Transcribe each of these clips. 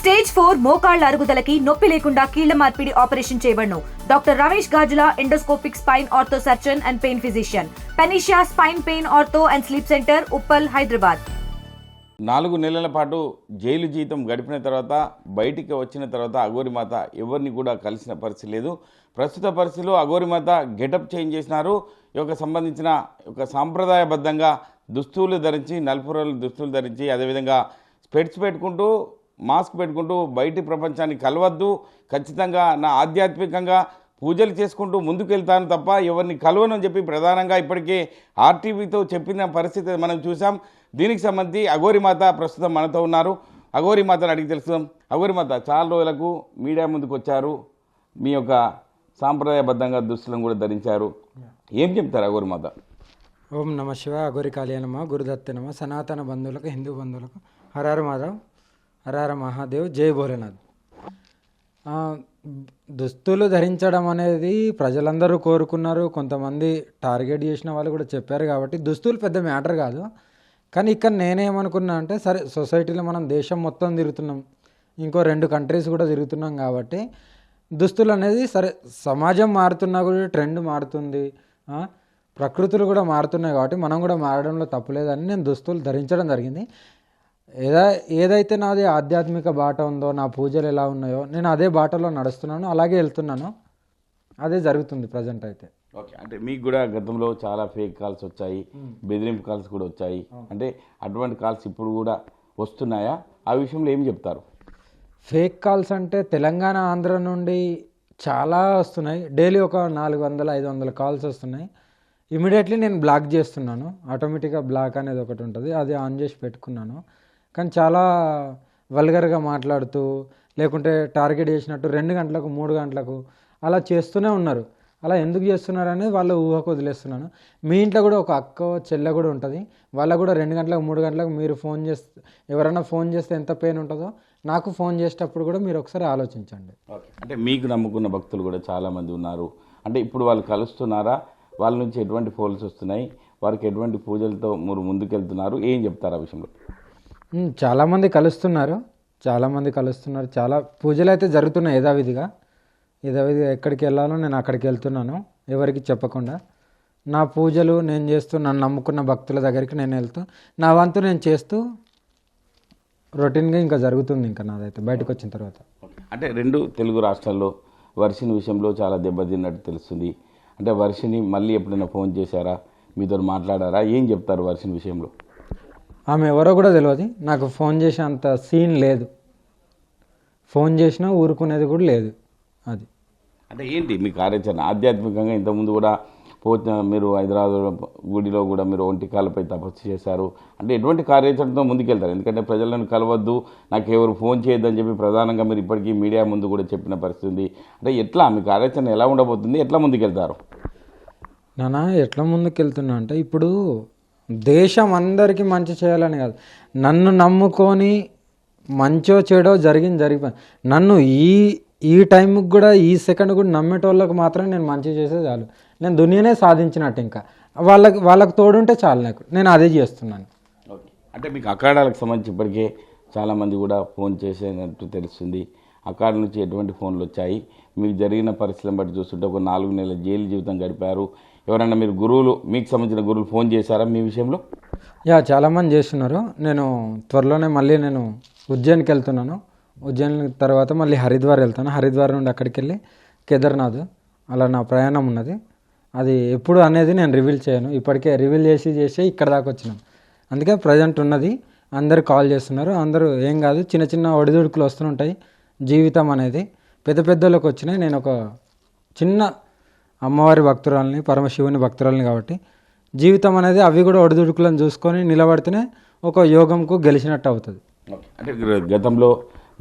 Stage four మోకాళ్ళ అరుగుదలకి నొప్పి లేకుండా కీళ్ళ మార్పిడి operation చేయబడను. Doctor Ramesh Gajula endoscopic spine ortho surgeon and pain physician. Panacea spine pain ortho and sleep centre Uppal Hyderabad. నాలుగు నెలల పాటు జైలు జీతం గడిపిన తర్వాత బయటికి వచ్చిన తర్వాత అఘోరిమాత ఎవరిని కూడా కలిసిన పరిస్థితి లేదు. ప్రస్తుత పరిస్థితిలో అఘోరిమాత గెటప్ చేంజ్ చేసినారు. ఈ యొక్క సంబంధించిన ఒక సాంప్రదాయబద్ధంగా దుస్తులు ధరించి నలుపు దుస్తులు ధరించి అదేవిధంగా స్పెట్స్ పెట్టుకుంటూ మాస్క్ పెట్టుకుంటూ బయటి ప్రపంచాన్ని కలవద్దు. ఖచ్చితంగా నా ఆధ్యాత్మికంగా పూజలు చేసుకుంటూ ముందుకెళ్తాను తప్ప ఎవరిని కలవనని చెప్పి ప్రధానంగా ఇప్పటికే ఆర్టీవీతో చెప్పిన పరిస్థితి మనం చూసాం దీనికి సంబంధించి అఘోరిమాత ప్రస్తుతం మనతో ఉన్నారు. అఘోరిమాతను అడిగి తెలుసుదాం అఘోరిమాత చాలా రోజులకు మీడియా ముందుకు వచ్చారు. మీ యొక్క సాంప్రదాయబద్ధంగా దుస్తులను కూడా ధరించారు. ఏం చెప్తారు అఘోరిమాత ఓం నమ శివ అఘోరి కాళీయ నమ గురుదత్త నమ సనాతన బంధువులకు హిందూ బంధువులకు. హరార మాధవ్. హరార మహాదేవ్ జై భోలేనాథ్. దుస్తులు ధరించడం అనేది ప్రజలందరూ కోరుకున్నారు. కొంతమంది టార్గెట్ చేసిన వాళ్ళు కూడా చెప్పారు కాబట్టి దుస్తులు పెద్ద మ్యాటర్ కాదు. కానీ ఇక్కడ నేనేమనుకున్నా అంటే సరే సొసైటీలో మనం దేశం మొత్తం తిరుగుతున్నాం. ఇంకో రెండు కంట్రీస్ కూడా తిరుగుతున్నాం కాబట్టి దుస్తులు అనేది సరే సమాజం మారుతున్నా కూడా ట్రెండ్ మారుతుంది. ప్రకృతులు కూడా మారుతున్నాయి కాబట్టి మనం కూడా మారడంలో తప్పులేదని నేను దుస్తులు ధరించడం జరిగింది. ఏదా ఏదైతే నాది ఆధ్యాత్మిక బాట ఉందో నా పూజలు ఎలా ఉన్నాయో నేను అదే బాటలో నడుస్తున్నాను అలాగే వెళ్తున్నాను. అదే జరుగుతుంది ప్రజెంట్ అయితే. ఓకే అంటే మీకు కూడా గతంలో చాలా ఫేక్ కాల్స్ వచ్చాయి బెదిరింపు కాల్స్ కూడా వచ్చాయి. అంటే అటువంటి కాల్స్ ఇప్పుడు కూడా వస్తున్నాయా? ఆ విషయంలో ఏం చెప్తారు? ఫేక్ కాల్స్ అంటే తెలంగాణ ఆంధ్ర నుండి చాలా వస్తున్నాయి. డైలీ ఒక నాలుగు వందల ఐదు వందల కాల్స్ వస్తున్నాయి. ఇమీడియట్లీ నేను బ్లాక్ చేస్తున్నాను. ఆటోమేటిక్గా బ్లాక్ అనేది ఒకటి ఉంటుంది. అది ఆన్ చేసి పెట్టుకున్నాను. కానీ చాలా వల్గర్గా మాట్లాడుతూ లేకుంటే టార్గెట్ చేసినట్టు రెండు గంటలకు మూడు గంటలకు అలా చేస్తూనే ఉన్నారు. అలా ఎందుకు చేస్తున్నారు అనేది వాళ్ళ ఊహకు వదిలేస్తున్నాను. మీ ఇంట్లో కూడా ఒక అక్క చెల్లె కూడా ఉంటుంది. వాళ్ళకు కూడా రెండు గంటలకు మూడు గంటలకు మీరు ఫోన్ చేస్తే ఎవరైనా ఫోన్ చేస్తే ఎంత పెయిన్ ఉంటుందో నాకు ఫోన్ చేసేటప్పుడు కూడా మీరు ఒకసారి ఆలోచించండి. అంటే మీకు నమ్ముకున్న భక్తులు కూడా చాలామంది ఉన్నారు. అంటే ఇప్పుడు వాళ్ళు కలుస్తున్నారా? వాళ్ళ నుంచి ఎటువంటి ఫోన్స్ వస్తున్నాయి? వారికి ఎటువంటి పూజలతో మీరు ముందుకెళ్తున్నారు? ఏం చెప్తారు ఆ విషయంలో? చాలామంది కలుస్తున్నారు. చాలామంది కలుస్తున్నారు. చాలా పూజలు అయితే జరుగుతున్నాయి యథావిధిగా. యథావిధిగా ఎక్కడికి వెళ్ళాలో నేను అక్కడికి వెళ్తున్నాను. ఎవరికి చెప్పకుండా. నా పూజలు నేను చేస్తూ నన్ను నమ్ముకున్న భక్తుల దగ్గరికి నేను వెళ్తూ నా వంతు నేను చేస్తూ రొటీన్గా ఇంకా జరుగుతుంది ఇంకా నాదైతే బయటకు వచ్చిన తర్వాత. అంటే రెండు తెలుగు రాష్ట్రాల్లో వర్షిని విషయంలో చాలా దెబ్బతిన్నట్టు తెలుస్తుంది. అంటే వర్షిని మళ్ళీ ఎప్పుడైనా ఫోన్ చేశారా? మీతో మాట్లాడారా? ఏం చెప్తారు వర్షిని విషయంలో? ఆమె ఎవరో కూడా తెలియదు నాకు ఫోన్ చేసే అంత సీన్ లేదు. ఫోన్ చేసినా ఊరుకునేది కూడా లేదు అది. అంటే ఏంటి మీ కార్యాచరణ? ఆధ్యాత్మికంగా ఇంతకుముందు కూడా పోత మీరు హైదరాబాద్ గుడిలో కూడా మీరు ఒంటి కాళ్ళపై తపస్సు చేశారు. అంటే ఎటువంటి కార్యాచరణతో ముందుకెళ్తారు? ఎందుకంటే ప్రజలను కలవద్దు నాకు ఎవరు ఫోన్ చేయొద్దని చెప్పి ప్రధానంగా మీరు ఇప్పటికీ మీడియా ముందు కూడా చెప్పిన పరిస్థితి అంటే ఎట్లా? మీ కార్యాచరణ ఎలా ఉండబోతుంది? ఎట్లా ముందుకెళ్తారు? నానా ఎట్లా ముందుకెళ్తున్నా అంటే ఇప్పుడు దేశం అందరికీ మంచి చేయాలని కాదు. నన్ను నమ్ముకొని మంచో చెడో జరిగింది జరిగిపోయి నన్ను ఈ ఈ టైంకి కూడా ఈ సెకండ్ కూడా నమ్మేటోళ్ళకి మాత్రం నేను మంచి చేసే చాలు. నేను దునియానే సాధించినట్టు ఇంకా. వాళ్ళకి వాళ్ళకి తోడుంటే చాలు నాకు. నేను అదే చేస్తున్నాను. ఓకే. అంటే మీకు అకాడాలకు సంబంధించి ఇప్పటికే చాలామంది కూడా ఫోన్ చేసేటట్టు తెలుస్తుంది. అకాడ నుంచి ఎటువంటి ఫోన్లు వచ్చాయి? మీకు జరిగిన పరిస్థితులను బట్టి చూస్తుంటే ఒక నాలుగు నెలల జైలు జీవితం గడిపారు. ఎవరైనా మీరు గురువులు మీకు సంబంధించిన గురువులు ఫోన్ చేశారా మీ విషయంలో? యా చాలామంది చేస్తున్నారు. నేను త్వరలోనే మళ్ళీ నేను ఉజ్జయిన్కి వెళ్తున్నాను. ఉజ్జయిన్ తర్వాత మళ్ళీ హరిద్వార్ వెళ్తాను. హరిద్వార్ నుండి అక్కడికి వెళ్ళి కేదార్నాథ్. అలా నా ప్రయాణం ఉన్నది. అది ఎప్పుడు అనేది నేను రివీల్ చేయను. ఇప్పటికే రివీల్ చేసి చేసి ఇక్కడ దాకా వచ్చినాను అందుకే ప్రజెంట్ ఉన్నది. అందరు కాల్ చేస్తున్నారు. అందరూ ఏం కాదు చిన్న చిన్న ఒడిదుడుకులు వస్తుంటాయి జీవితం అనేది. పెద్ద పెద్దలకు వచ్చినాయి. నేను ఒక చిన్న అమ్మవారి భక్తురాలని పరమశివుని భక్తురాలని కాబట్టి జీవితం అనేది అవి కూడా ఒడిదుడుకులను చూసుకొని నిలబడితేనే ఒక యోగంకు గెలిచినట్టు అవుతుంది. అంటే గతంలో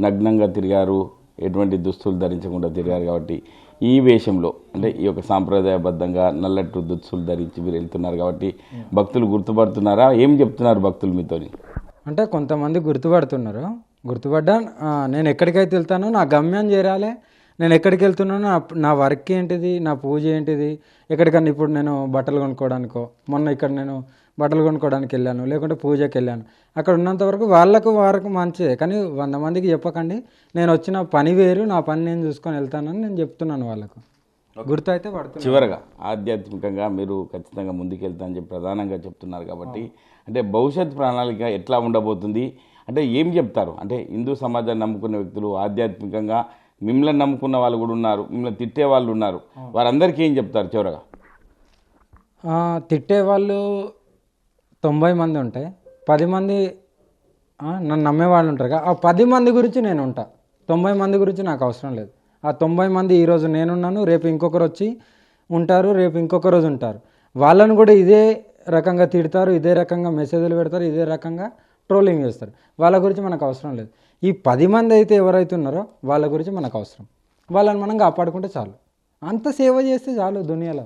నగ్నంగా తిరిగారు ఎటువంటి దుస్తులు ధరించకుండా తిరిగారు కాబట్టి ఈ వేషంలో అంటే ఈ యొక్క సాంప్రదాయబద్ధంగా నల్లట్టు దుస్తులు ధరించి మీరు వెళ్తున్నారు కాబట్టి భక్తులు గుర్తుపడుతున్నారా? ఏం చెప్తున్నారు భక్తులు మీతోని? అంటే కొంతమంది గుర్తుపడుతున్నారు. గుర్తుపడ్డా నేను ఎక్కడికైతే వెళ్తానో నా గమ్యం చేరాలి నేను ఎక్కడికి వెళ్తున్నానో నా- నా వర్క్ ఏంటిది నా పూజ ఏంటిది ఎక్కడికన్నా ఇప్పుడు నేను బట్టలు కొనుక్కోవడానికో మొన్న ఇక్కడ నేను బట్టలు కొనుక్కోవడానికి వెళ్ళాను లేకుంటే పూజకి వెళ్ళాను. అక్కడ ఉన్నంత వరకు వాళ్ళకు వారికి మంచిదే కానీ వంద మందికి చెప్పకండి నేను వచ్చిన పని వేరు నా పని నేను చూసుకొని వెళ్తానని నేను చెప్తున్నాను వాళ్ళకు. గుర్తు అయితే పడుతుంది చివరగా ఆధ్యాత్మికంగా మీరు ఖచ్చితంగా ముందుకెళ్తానని చెప్పి ప్రధానంగా చెప్తున్నారు కాబట్టి అంటే భవిష్యత్ ప్రణాళిక ఎట్లా ఉండబోతుంది అంటే ఏం చెప్తారు? అంటే హిందూ సమాజాన్ని నమ్ముకున్న వ్యక్తులు ఆధ్యాత్మికంగా మిమ్మల్ని నమ్ముకున్న వాళ్ళు కూడా ఉన్నారు మిమ్మల్ని తిట్టే వాళ్ళు ఉన్నారు. వారందరికీ ఏం చెప్తారు చివరగా? తిట్టే వాళ్ళు తొంభై మంది ఉంటాయి పది మంది నన్ను నమ్మేవాళ్ళు ఉంటారు కదా, ఆ పది మంది గురించి నేను ఉంటా. తొంభై మంది గురించి నాకు అవసరం లేదు. ఆ తొంభై మంది ఈరోజు నేనున్నాను రేపు ఇంకొకరు వచ్చి ఉంటారు రేపు ఇంకొక రోజు ఉంటారు. వాళ్ళను కూడా ఇదే రకంగా తిడతారు ఇదే రకంగా మెసేజ్లు పెడతారు ఇదే రకంగా ట్రోలింగ్ చేస్తారు. వాళ్ళ గురించి మనకు అవసరం లేదు. ఈ పది మంది అయితే ఎవరైతే ఉన్నారో వాళ్ళ గురించి మనకు అవసరం. వాళ్ళని మనం కాపాడుకుంటే చాలు. అంత సేవ చేస్తే చాలు దునియాలో.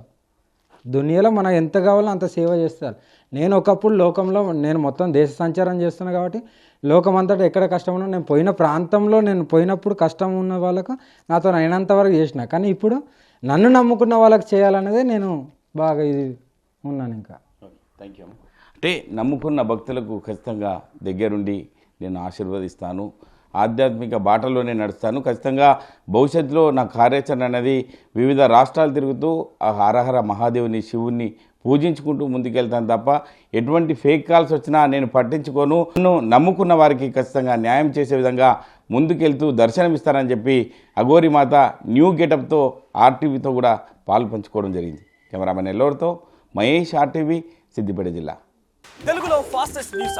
దునియాలో మనం ఎంత కావాలో అంత సేవ చేస్తారు నేను ఒకప్పుడు లోకంలో నేను మొత్తం దేశ సంచారం చేస్తున్నా కాబట్టి లోకం అంతటా ఎక్కడ కష్టం ఉన్నా నేను పోయిన ప్రాంతంలో నేను పోయినప్పుడు కష్టం ఉన్న వాళ్ళకు నాతో అయినంత వరకు చేసిన. కానీ ఇప్పుడు నన్ను నమ్ముకున్న వాళ్ళకి చేయాలనేదే నేను బాగా ఇది ఉన్నాను ఇంకా. థ్యాంక్ యూ అంటే నమ్ముకున్న భక్తులకు ఖచ్చితంగా దగ్గరుండి నేను ఆశీర్వదిస్తాను ఆధ్యాత్మిక బాటలోనే నడుస్తాను. ఖచ్చితంగా భవిష్యత్తులో నా కార్యాచరణ అనేది వివిధ రాష్ట్రాలు తిరుగుతూ ఆ హరహర మహాదేవుని శివుణ్ణి పూజించుకుంటూ ముందుకెళ్తాను తప్ప ఎటువంటి ఫేక్ కాల్స్ వచ్చినా నేను పట్టించుకోను. నన్ను నమ్ముకున్న వారికి ఖచ్చితంగా న్యాయం చేసే విధంగా ముందుకెళ్తూ దర్శనమిస్తానని చెప్పి అఘోరి మాత న్యూ గెటప్తో ఆర్టీవీతో కూడా పాలు పంచుకోవడం జరిగింది. కెమెరామెన్ ఎల్లోరితో మహేష్ ఆర్టీవీ సిద్దిపేట జిల్లా. తెలుగులో ఫాస్టెస్ట్ న్యూస్